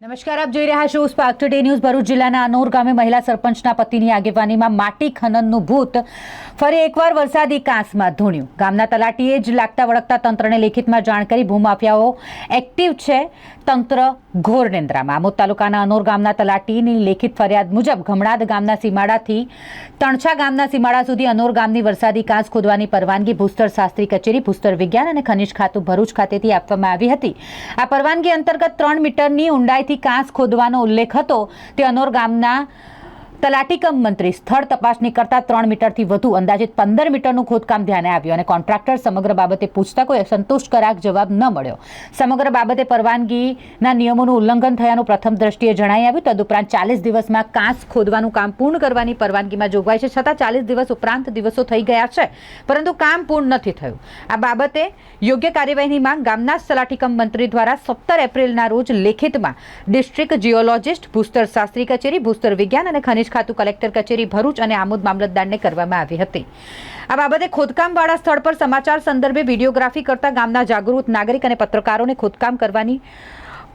નમસ્કાર, આપ જોઈ રહ્યા છો સ્પાર્ક ટુડે ન્યૂઝ ભરૂચ જિલ્લાના અનોર ગામે મહિલા સરપંચના પતિની આગેવાનીમાં માટી ખનનનું ભૂત ફરી એકવાર વરસાદી કાંસમાં ધૂણ્યું. ગામના તલાટીએ જ લાગતા વળગતા તંત્રને લેખિતમાં જાણ કરી ભૂમાફિયાઓ એક્ટિવ છે, તંત્ર ઘોર નિંદ્રામાં. આમોદ તાલુકાના અનોર ગામના તલાટીની લેખિત ફરિયાદ મુજબ ગમણાદ ગામના સીમાડાથી તણછા ગામના સીમાડા સુધી અનોર ગામની વરસાદી કાંસ ખોદવાની પરવાનગી ભૂસ્તર શાસ્ત્રી કચેરી, ભૂસ્તર વિજ્ઞાન અને ખનિજ ખાતું ભરૂચ ખાતેથી આપવામાં આવી હતી. આ પરવાનગી અંતર્ગત ત્રણ મીટરની ઊંડાઈથી કાંસ ખોદવાનો ઉલ્લેખ હતો. તે અનોર ગામના તલાટી કમ મંત્રી. સ્થળ તપાસણી કરતા ત્રણ મીટરથી વધુ અંદાજિત પંદર મીટરનું ખોદકામ ધ્યાને આવ્યું અને કોન્ટ્રાક્ટર સમગ્ર બાબતે પૂછતા કોઈ સંતુષ્ટકારક જવાબ ન મળ્યો. સમગ્ર બાબતે પરવાનગીના નિયમોનું ઉલ્લંઘન થયાનું પ્રથમ દ્રષ્ટિએ જણાઈ આવ્યું. તદુપરાંત ચાલીસ દિવસમાં કાંસ ખોદવાનું કામ પૂર્ણ કરવાની પરવાનગીમાં જોગવાઈ છે. છતાં ચાલીસ દિવસ ઉપરાંત દિવસો થઈ ગયા છે, પરંતુ કામ પૂર્ણ નથી થયું. આ બાબતે યોગ્ય કાર્યવાહીની માંગ ગામના સલાટીકમ મંત્રી દ્વારા સત્તર એપ્રિલના રોજ લેખિતમાં ડિસ્ટ્રિક્ટ જીઓલોજિસ્ટ ભૂસ્તર શાસ્ત્રી કચેરી, ભૂસ્તર વિજ્ઞાન અને ખનિજ ખાતું કલેક્ટર કચેરી ભરૂચ અને આમોદ મામલતદારને કરવામાં આવી હતી. આ બાબતે ખોદકામવાળા સ્થળ પર સમાચાર સંદર્ભે વિડીયોગ્રાફી કરતા ગામના જાગૃત નાગરિક અને પત્રકારોને ખોદકામ કરવાની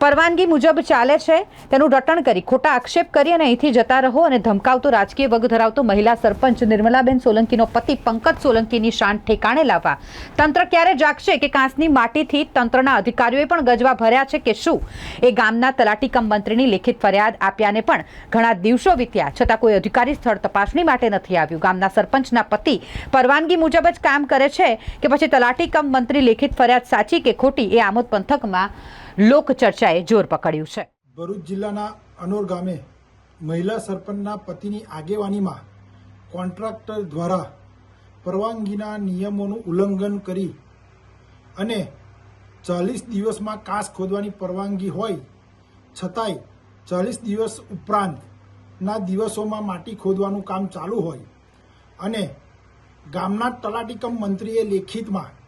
પરવાનગી મુજબ ચાલે છે, તેનું રટણ કરી ખોટા આક્ષેપ કરી અને અહીંથી જતા રહો અને ધમકાવતો રાજકીય વગ ધરાવતો મહિલા સરપંચ નિર્મલાબેન સોલંકીનો પતિ પંકજ સોલંકીની શાન ઠેકાણે લાવવા. તંત્ર ક્યારે જાગશે કે કાંસની માટીથી તંત્રના અધિકારીઓએ પણ ગજવા ભર્યા છે કે શું? એ ગામના તલાટી કમ મંત્રીની લેખિત ફરિયાદ આપ્યાને પણ ઘણા દિવસો વીત્યા, છતાં કોઈ અધિકારી સ્થળ તપાસણી માટે નથી આવ્યું. ગામના સરપંચના પતિ પરવાનગી મુજબ જ કામ કરે છે કે પછી તલાટી કમ મંત્રી લેખિત ફરિયાદ સાચી કે ખોટી એ આમોદ પંથકમાં લોક ચર્ચાએ જોર પકડ્યું છે. ભરૂચ જિલ્લાના અનોર ગામે મહિલા સરપંચના પતિની આગેવાનીમાં કોન્ટ્રાક્ટર દ્વારા પરવાનગીના નિયમોનું ઉલ્લંઘન કરી અને ચાલીસ દિવસમાં કાસ ખોદવાની પરવાનગી હોય છતાંય ચાલીસ દિવસ ઉપરાંતના દિવસોમાં માટી ખોદવાનું કામ ચાલુ હોય અને ગામના તલાટીકમ મંત્રીએ લેખિતમાં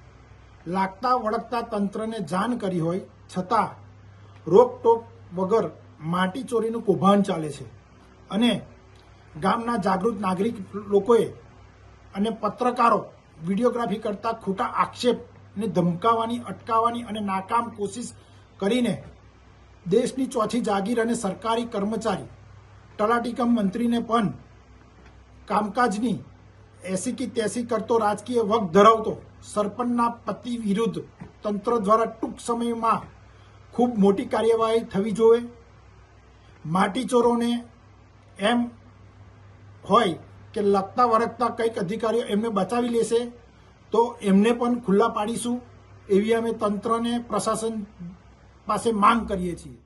લાગતા વળગતા તંત્રને જાણ કરી હોય, છતાં રોકટોક વગર માટી ચોરીનું કૌભાંડ ચાલે છે. અને ગામના જાગૃત નાગરિક લોકોએ અને પત્રકારો વિડીયોગ્રાફી કરતા ખોટા આક્ષેપને ધમકાવવાની અટકાવવાની અને નાકામ કોશિશ કરીને દેશની ચોથી જાગીર અને સરકારી કર્મચારી, તલાટીકમ મંત્રીને પણ કામકાજની એસી કી તેસી કરતો રાજકીય વગ ધરાવતો, સરપંચના પતિ વિરુદ્ધ તંત્ર દ્વારા ટૂંક સમયમાં ખૂબ મોટી કાર્યવાહી થવી જોઈએ. માટીચોરોને એમ હોય કે લગતા વળગતા કંઈક અધિકારીઓ એમને બચાવી લેશે, તો એમને પણ ખુલ્લા પાડીશું એવી અમે તંત્રને પ્રશાસન પાસે માંગ કરીએ છીએ.